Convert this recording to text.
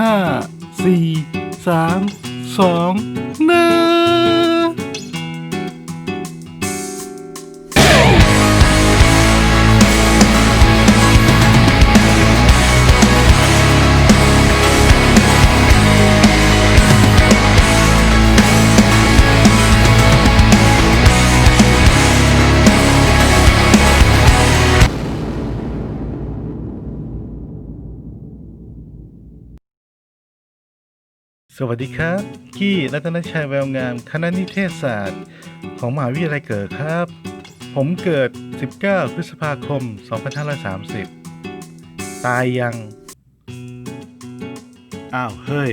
5 4 3 2 1 สวัสดีครับ กี้รัตนชัยแววงาม คณะนิเทศศาสตร์ ของมหาวิทยาลัยเกิดครับ ผมเกิด 19 พฤษภาคม 2530 ตายยัง อ้าว เฮ้ย